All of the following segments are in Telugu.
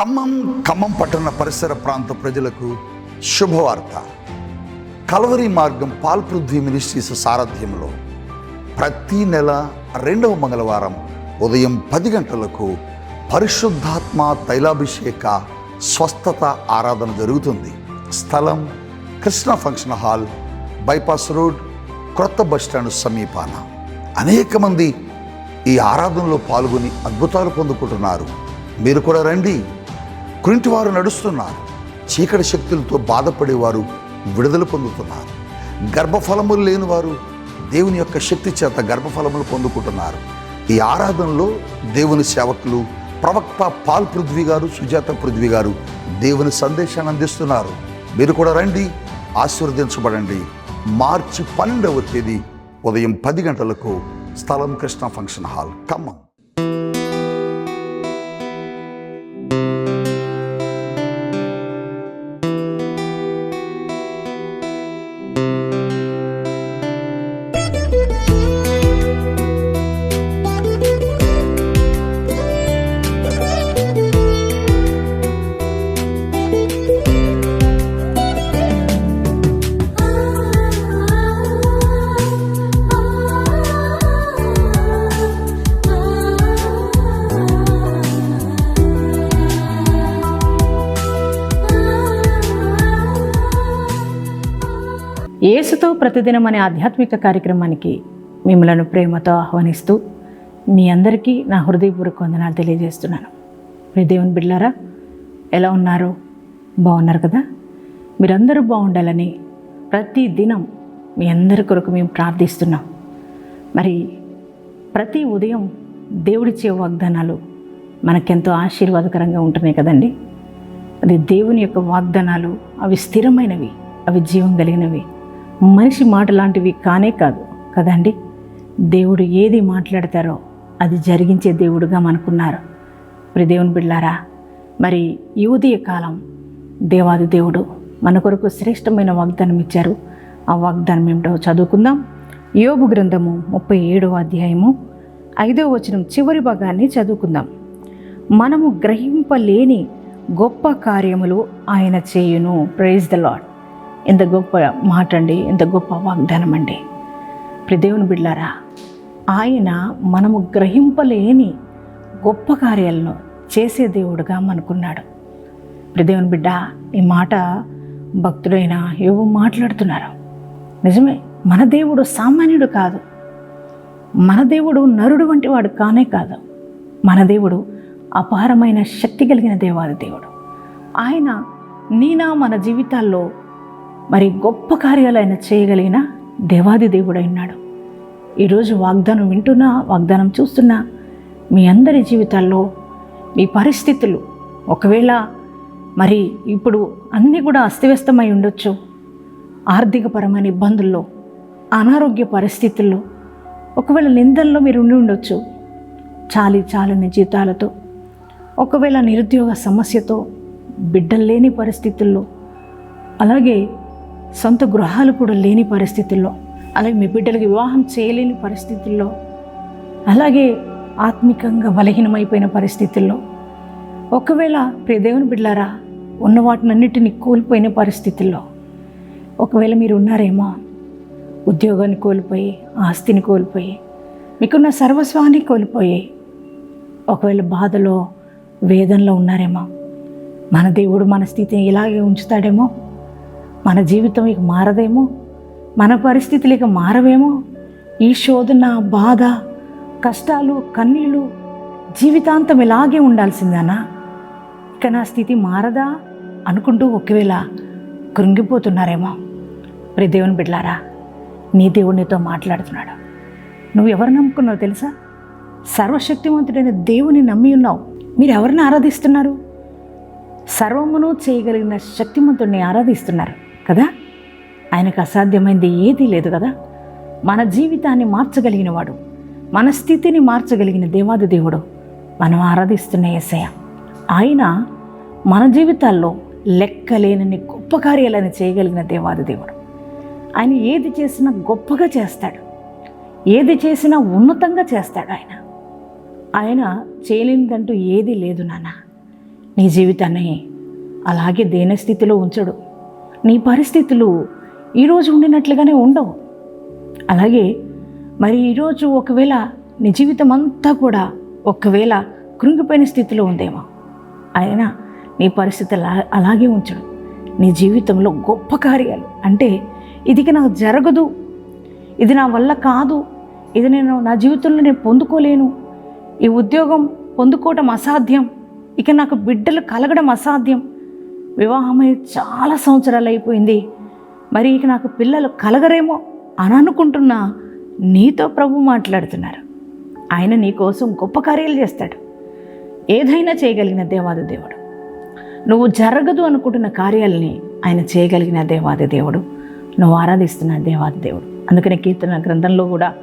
ఖమ్మం ఖమ్మం పట్టణ పరిసర ప్రాంత ప్రజలకు శుభవార్త. కలవరి మార్గం పాల్పృథ్వీ మినిస్ట్రీస్ సారథ్యంలో ప్రతి నెల రెండవ మంగళవారం ఉదయం పది గంటలకు పరిశుద్ధాత్మ తైలాభిషేక స్వస్థత ఆరాధన జరుగుతుంది. స్థలం Krishna function hall bypass road క్రొత్త బస్టాండ్ సమీపాన. అనేక మంది ఈ ఆరాధనలో పాల్గొని అద్భుతాలు పొందుకుంటున్నారు. మీరు కూడా రండి. వారు నడుస్తున్నారు. చీకటి శక్తులతో బాధపడేవారు విడుదల పొందుతున్నారు. గర్భఫలములు లేని వారు దేవుని యొక్క శక్తి చేత గర్భఫలములు పొందుకుంటున్నారు. ఈ ఆరాధనలో దేవుని సేవకులు ప్రవక్త పాల్ పృథ్వీ గారు సుజాత పృథ్వీ గారు దేవుని సందేశాన్ని అందిస్తున్నారు. మీరు కూడా రండి ఆశీర్వదించబడండి. మార్చి పన్నెండవ తేదీ ఉదయం పది గంటలకు స్థలం కృష్ణ ఫంక్షన్ హాల్. ఖమ్మం యేసుతో ప్రతిదినం అనే ఆధ్యాత్మిక కార్యక్రమానికి మిమ్మలను ప్రేమతో ఆహ్వానిస్తూ మీ అందరికీ నా హృదయపూర్వక వందనాలు తెలియజేస్తున్నాను. మీ దేవుని బిడ్లారా ఎలా ఉన్నారు? బాగున్నారు కదా? మీరందరూ బాగుండాలని ప్రతి దినం మీ అందరి కొరకు మేము ప్రార్థిస్తున్నాం. మరి ప్రతి ఉదయం దేవుడిచ్చే వాగ్దానాలు మనకెంతో ఆశీర్వాదకరంగా ఉంటున్నాయి కదండి. అది దేవుని యొక్క వాగ్దానాలు అవి స్థిరమైనవి అవి జీవం కలిగినవి. మనిషి మాట లాంటివి కానే కాదు కదండి? దేవుడు ఏది మాట్లాడతారో అది జరిగించే దేవుడుగా మనకున్నారు. మరి దేవుని బిళ్ళారా మరి ఈ ఉదయ కాలం దేవాది దేవుడు మన కొరకు శ్రేష్టమైన వాగ్దానం ఇచ్చారు. ఆ వాగ్దానం ఏమిటో చదువుకుందాం. యోగు గ్రంథము ముప్పై ఏడవ అధ్యాయము ఐదవ వచనం చివరి భాగాన్ని చదువుకుందాం. మనము గ్రహింపలేని గొప్ప కార్యములు ఆయన చేయును. ప్రైజ్ ద లాడ్ ఎంత గొప్ప మాట అండి ఎంత గొప్ప వాగ్దానం అండి దేవుని బిడ్లారా ఆయన మనము గ్రహింపలేని గొప్ప కార్యాలను చేసే దేవుడుగా మనకున్నాడు. ప్రదేవుని బిడ్డ ఈ మాట భక్తుడైన ఏవో మాట్లాడుతున్నారు. నిజమే మన దేవుడు సామాన్యుడు కాదు. మన దేవుడు నరుడు వంటి వాడు కానే కాదు. మన దేవుడు అపారమైన శక్తి కలిగిన దేవాది దేవుడు. ఆయన నీనా మన జీవితాల్లో మరి గొప్ప కార్యాలు ఆయన చేయగలిగిన దేవాది దేవుడై ఉన్నాడు. ఈరోజు వాగ్దానం వింటున్నా వాగ్దానం చూస్తున్నా మీ అందరి జీవితాల్లో మీ పరిస్థితులు ఒకవేళ మరి ఇప్పుడు అన్నీ కూడా అస్తవ్యస్తమై ఉండొచ్చు. ఆర్థికపరమైన ఇబ్బందుల్లో అనారోగ్య పరిస్థితుల్లో ఒకవేళ నిందల్లో మీరు ఉండి ఉండొచ్చు. చాలి చాలని జీతాలతో ఒకవేళ నిరుద్యోగ సమస్యతో బిడ్డలు లేని పరిస్థితుల్లో అలాగే సొంత గృహాలు కూడా లేని పరిస్థితుల్లో అలాగే మీ బిడ్డలకి వివాహం చేయలేని పరిస్థితుల్లో అలాగే ఆత్మికంగా బలహీనమైపోయిన పరిస్థితుల్లో. ఒకవేళ ప్రియదేవుని బిడ్డలారా ఉన్న వాటినన్నిటిని కోల్పోయిన పరిస్థితుల్లో ఒకవేళ మీరు ఉన్నారేమో ఉద్యోగాన్ని కోల్పోయి ఆస్తిని కోల్పోయి మీకున్న సర్వస్వాన్ని కోల్పోయి ఒకవేళ బాధలో వేదనలో ఉన్నారేమో మన దేవుడు మన స్థితిని ఇలాగే ఉంచుతాడేమో మన జీవితం ఇక మారదేమో? మన పరిస్థితులు ఇక మారవేమో? ఈ శోధన బాధ కష్టాలు కన్నీళ్ళు జీవితాంతం ఇలాగే ఉండాల్సిందేనా ఇక నా స్థితి మారదా అనుకుంటూ ఒకవేళ కృంగిపోతున్నారేమో. ప్రే దేవుని బిడ్లారా నీ దేవునితో మాట్లాడుతున్నాడు. నువ్వు ఎవరు నమ్ముకున్నావు తెలుసా? సర్వశక్తివంతుడైన దేవుని నమ్మి ఉన్నావు. మీరు ఎవరిని ఆరాధిస్తున్నారు? సర్వమును చేయగలిగిన శక్తిమంతుడిని ఆరాధిస్తున్నారు. కదా? ఆయనకు అసాధ్యమైంది ఏదీ లేదు కదా? మన జీవితాన్ని మార్చగలిగినవాడు మన స్థితిని మార్చగలిగిన దేవాది దేవుడు మనం ఆరాధిస్తున్న ఏసయ ఆయన మన జీవితాల్లో లెక్కలేనని గొప్ప కార్యాలను చేయగలిగిన దేవాది దేవుడు. ఆయన ఏది చేసినా గొప్పగా చేస్తాడు. ఏది చేసినా ఉన్నతంగా చేస్తాడు ఆయన. ఆయన చేయలేనిదంటూ ఏదీ లేదు నాన్న. నీ జీవితాన్ని అలాగే దేని స్థితిలో ఉంచడు. నీ పరిస్థితులు ఈరోజు ఉండినట్లుగానే ఉండవు. అలాగే మరి ఈరోజు ఒకవేళ నీ జీవితం అంతా కూడా ఒకవేళ కృంగిపోయిన స్థితిలో ఉందేమో. ఆయన నీ పరిస్థితి అలా అలాగే ఉంచడు నీ జీవితంలో గొప్ప కార్యాలు. అంటే ఇది నాకు జరగదు. ఇది నా వల్ల కాదు. ఇది నేను నా జీవితంలో నేను పొందుకోలేను. ఈ ఉద్యోగం పొందుకోవటం అసాధ్యం. ఇక నాకు బిడ్డలు కలగడం అసాధ్యం. వివాహమై చాలా సంవత్సరాలు అయిపోయింది. మరి ఇక నాకు పిల్లలు కలగరేమో అని అనుకుంటున్నా నీతో ప్రభు మాట్లాడుతున్నారు. ఆయన నీకోసం గొప్ప కార్యాలు చేస్తాడు. ఏదైనా చేయగలిగిన దేవాది దేవుడు. నువ్వు జరగదు అనుకుంటున్న కార్యాలని ఆయన చేయగలిగిన దేవాది దేవుడు. నువ్వు ఆరాధిస్తున్న దేవాది దేవుడు. అందుకనే కీర్తన గ్రంథంలో కూడా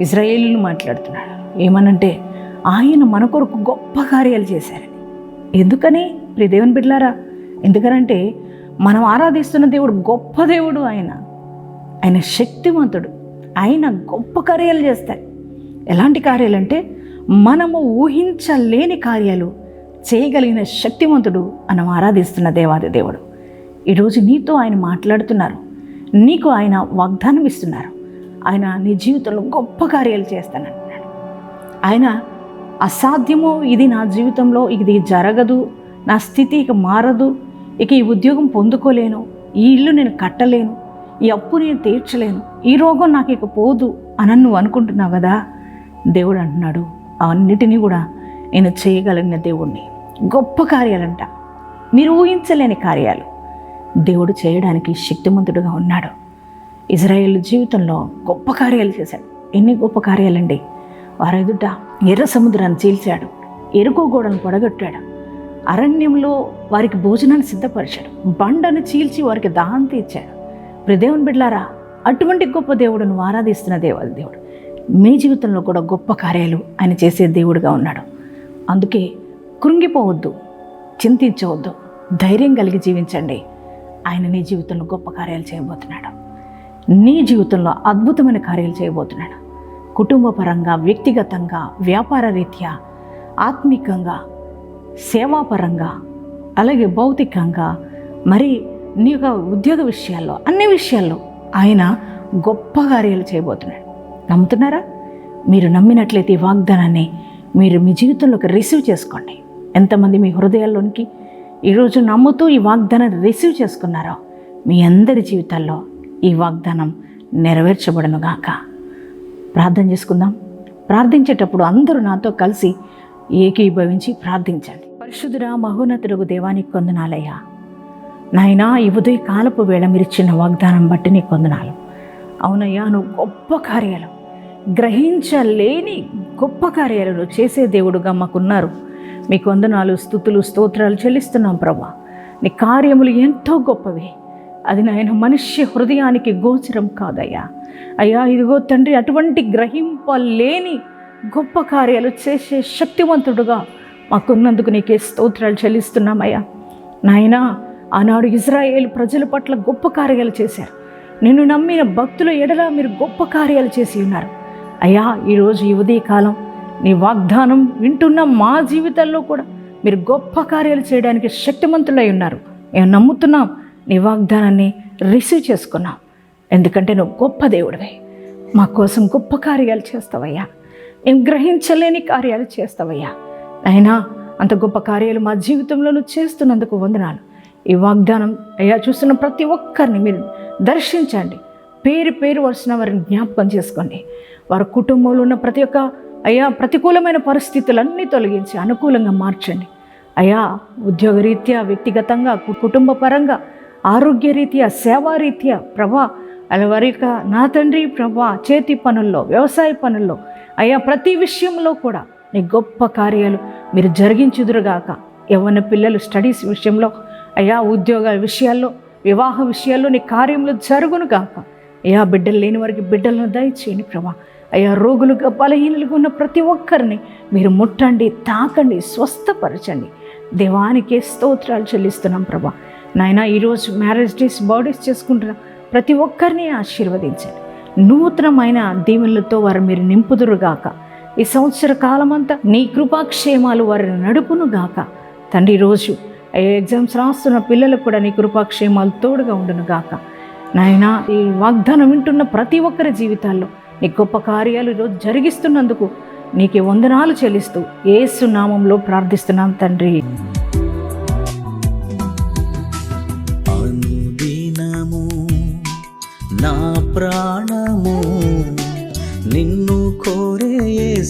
ఇజ్రాయేలీలు మాట్లాడుతున్నాడు ఏమనంటే ఆయన మన కొరకు గొప్ప కార్యాలు చేశారని. ఎందుకని? ప్రియ దేవుని బిడ్లారా ఎందుకనంటే మనం ఆరాధిస్తున్న దేవుడు గొప్ప దేవుడు ఆయన. ఆయన శక్తివంతుడు. ఆయన గొప్ప కార్యాలు చేస్తాయి ఎలాంటి కార్యాలు అంటే మనము ఊహించలేని కార్యాలు చేయగలిగిన శక్తివంతుడు మనం ఆరాధిస్తున్న దేవాది దేవుడు. ఈరోజు నీతో ఆయన మాట్లాడుతున్నారు. నీకు ఆయన వాగ్దానం ఇస్తున్నారు. ఆయన నీ జీవితంలో గొప్ప కార్యాలు చేస్తానంటున్నాడు ఆయన అసాధ్యము ఇది నా జీవితంలో ఇది జరగదు. నా స్థితి ఇక మారదు. ఇక ఈ ఉద్యోగం పొందుకోలేను ఈ ఇల్లు నేను కట్టలేను ఈ అప్పు నేను తీర్చలేను ఈ రోగం నాకు ఇక పోదు అని నువ్వు అనుకుంటున్నావు కదా? దేవుడు అంటున్నాడు అవన్నిటినీ కూడా నేను చేయగలిగిన దేవుణ్ణి. గొప్ప కార్యాలంట. మీరు ఊహించలేని కార్యాలు. దేవుడు చేయడానికి శక్తిమంతుడుగా ఉన్నాడు. ఇజ్రాయేల్ జీవితంలో గొప్ప కార్యాలు చేశాడు. ఎన్ని గొప్ప కార్యాలండి? వారెదుట ఎర్ర సముద్రాన్ని చీల్చాడు. ఎరుకో గోడను పొడగొట్టాడు. అరణ్యంలో వారికి భోజనాన్ని సిద్ధపరిచాడు బండను చీల్చి వారికి దాహం తీర్చాడు ప్రదేవుని బిడ్లారా అటువంటి గొప్ప దేవుడును ఆరాధిస్తున్న దేవాది దేవుడు. మీ జీవితంలో కూడా గొప్ప కార్యాలు ఆయన చేసే దేవుడుగా ఉన్నాడు. అందుకే కృంగిపోవద్దు చింతించవద్దు ధైర్యం కలిగి జీవించండి. ఆయన నీ జీవితంలో గొప్ప కార్యాలు చేయబోతున్నాడు. నీ జీవితంలో అద్భుతమైన కార్యాలు చేయబోతున్నాడు. కుటుంబపరంగా వ్యక్తిగతంగా వ్యాపార రీత్యా ఆత్మికంగా సేవాపరంగా అలాగే భౌతికంగా మరి నీ యొక్క ఉద్యోగ విషయాల్లో అన్ని విషయాల్లో ఆయన గొప్ప కార్యాలు చేయబోతున్నాడు. నమ్ముతున్నారా? మీరు నమ్మినట్లయితే ఈ వాగ్దానాన్ని మీరు మీ జీవితంలోకి రిసీవ్ చేసుకోండి. ఎంతమంది మీ హృదయాల్లోనికి ఈరోజు నమ్ముతూ ఈ వాగ్దానాన్ని రిసీవ్ చేసుకున్నారో మీ అందరి జీవితాల్లో ఈ వాగ్దానం నెరవేర్చబడనుగాక ప్రార్థన చేసుకుందాం. ప్రార్థించేటప్పుడు అందరూ నాతో కలిసి ఏకీభవించి ప్రార్థించండి. పరిశుద్ధుడా మహోన్నతుడుగు దేవానికి కొందనాలయ్యా నాయనా ఈ ఉదయ కాలపు వేళ మీరిచ్చిన వాగ్దానం బట్టి నీ కొందనాలు అవునయ్యా నువ్వు గొప్ప కార్యాలు గ్రహించలేని గొప్ప కార్యాలు నువ్వు చేసే దేవుడుగా మాకున్నారు. మీ కొందనాలు స్థుతులు స్తోత్రాలు చెల్లిస్తున్నాం ప్రభా. నీ కార్యములు ఎంతో గొప్పవి. అది నాయన మనుష్య హృదయానికి గోచరం కాదయ్యా. అయ్యా ఇదిగో తండ్రి అటువంటి గ్రహింపలేని గొప్ప కార్యాలు చేసే శక్తివంతుడుగా మాకున్నందుకు నీకే స్తోత్రాలు చెల్లిస్తున్నామయ్యా నాయనా ఆనాడు ఇజ్రాయేల్ ప్రజల పట్ల గొప్ప కార్యాలు చేశారు. నిన్ను నమ్మిన భక్తుల ఎడల మీరు గొప్ప కార్యాలు చేసి ఉన్నారు. అయ్యా ఈరోజు యువదీ కాలం నీ వాగ్దానం వింటున్న మా జీవితాల్లో కూడా మీరు గొప్ప కార్యాలు చేయడానికి శక్తిమంతులై ఉన్నారు. మేము నమ్ముతున్నాం నీ వాగ్దానాన్ని రిసీవ్ చేసుకున్నాం. ఎందుకంటే నువ్వు గొప్ప దేవుడివే. మా కోసం గొప్ప కార్యాలు చేస్తావయ్యా. మేము గ్రహించలేని కార్యాలు చేస్తావయ్యా. అయినా అంత గొప్ప కార్యాలు మా జీవితంలో నువ్వు చేస్తున్నందుకు వందనాలు. ఈ వాగ్దానం అయ్యా చూస్తున్న ప్రతి ఒక్కరిని మీరు దర్శించండి. పేరు పేరు వచ్చిన వారిని జ్ఞాపకం చేసుకోండి. వారి కుటుంబంలో ఉన్న ప్రతి ఒక్క అయ్యా ప్రతికూలమైన పరిస్థితులన్నీ తొలగించి అనుకూలంగా మార్చండి. అయ్యా ఉద్యోగరీత్యా వ్యక్తిగతంగా కు- కుటుంబ పరంగా ఆరోగ్యరీత్యా సేవారీత్యా ప్రభా అలా వారి యొక్క నా తండ్రి ప్రభా చేతి పనుల్లో వ్యవసాయ పనుల్లో అయ్యా ప్రతి విషయంలో కూడా నీ గొప్ప కార్యాలు మీరు జరిగించుదురుగాక. యవ్వన పిల్లలు స్టడీస్ విషయంలో అయ్యా ఉద్యోగ విషయాల్లో వివాహ విషయాల్లో నీ కార్యంలో జరుగును గాక అయ్యా బిడ్డలు లేని వారికి బిడ్డలను దయచేయండి ప్రభా. అయ్యా రోగులుగా బలహీనులుగా ఉన్న ప్రతి ఒక్కరిని మీరు ముట్టండి తాకండి స్వస్థపరచండి. దేవానికే స్తోత్రాలు చెల్లిస్తున్నాం ప్రభా. నాయన ఈరోజు మ్యారేజ్ డేస్ బర్త్డేస్ చేసుకుంటున్న ప్రతి ఒక్కరిని ఆశీర్వదించండి. నూతనమైన దీవెనలతో వారు మీరు నింపుదురుగాక. ఈ సంవత్సర కాలమంతా నీ కృపాక్షేమాలు వారిని నడుపును గాక. తండ్రి రోజు ఎగ్జామ్స్ రాస్తున్న పిల్లలకు కూడా నీ కృపాక్షేమాలు తోడుగా ఉండును గాక. నాయన ఈ వాగ్దానం వింటున్న ప్రతి ఒక్కరి జీవితాల్లో నీ గొప్ప కార్యాలు ఈరోజు జరిగిస్తున్నందుకు నీకే వందనాలు చెల్లిస్తూ ఏసు నామంలో ప్రార్థిస్తున్నాం తండ్రి.